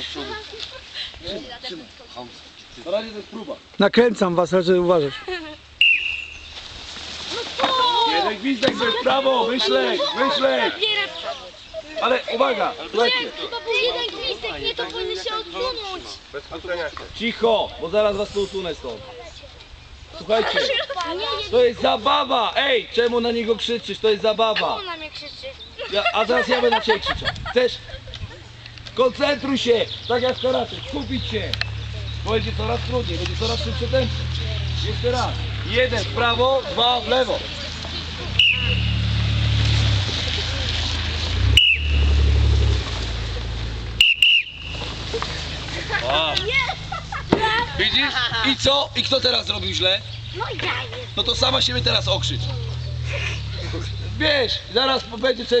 przodu. Trzymaj. Na razie to jest próba. Nakręcam was, żeby uważać. Jeden gwizdek to jest prawo, wyślej, wyślej. Ale uwaga, słuchajcie, Chyba był jeden gwizdek, nie to powinny się odsunąć. cicho, bo zaraz was tu usunę stąd. Słuchajcie, to jest zabawa, ej, czemu na niego krzyczysz, to jest zabawa. On na mnie krzyczy. Ja, a zaraz ja będę na ciebie krzyczał. Chcesz? Koncentruj się, tak jak w karate, skupić się. Będzie coraz trudniej, będzie coraz szybsze tempo. Jeszcze raz. Jeden w prawo, dwa w lewo. A. Widzisz? I co? I kto teraz zrobił źle? No ja. No to sama siebie teraz okrzycz. Wiesz, zaraz będzie coś